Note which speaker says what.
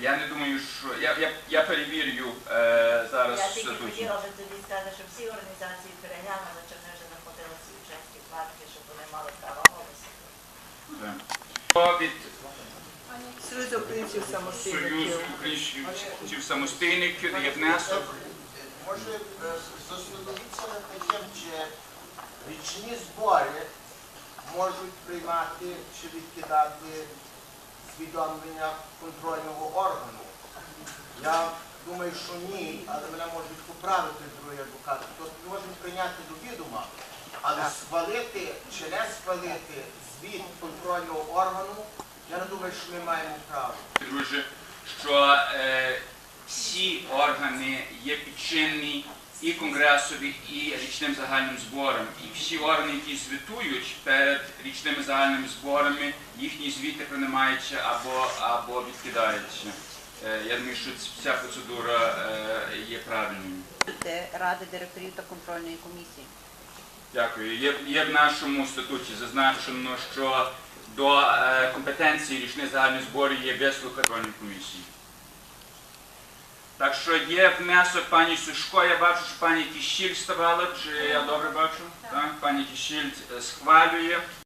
Speaker 1: Я не думаю, що я, я, я перевірю е, зараз
Speaker 2: Я тільки хотіла вже тоді сказати, що всі організації переглянули, чи вони вже заплатили ці членські платки, щоб вони мали право голосу.
Speaker 1: Від
Speaker 3: Союз українців самостійників.
Speaker 1: українців самостійників є внесок.
Speaker 4: Може, е, зосередитися над тим, чи річні збори можуть приймати чи відкидати свідомлення контрольного органу. Я думаю, що ні, але мене можуть поправити другий адвокат. Тобто можемо прийняти до відома, але схвалити чи не схвалити звіт контрольного органу, я не думаю, що ми маємо право.
Speaker 1: Друже, що е, всі органи є підчинні і конгресові, і річним загальним зборам. І всі органи, які звітують перед річними загальними зборами, їхні звіти приймаються або, або відкидаються. Е, я думаю, що ця процедура е, є правильною.
Speaker 5: Ради директорів та контрольної комісії.
Speaker 1: Дякую. Є, є в нашому статуті зазначено, що до е, компетенції річних загальних зборів є вислухати контрольної комісії. Так що є м'ясо пані Сушко, я бачу, що пані Кіщіль ставала, чи я добре бачу? Так. Пані Кіщіль е, схвалює.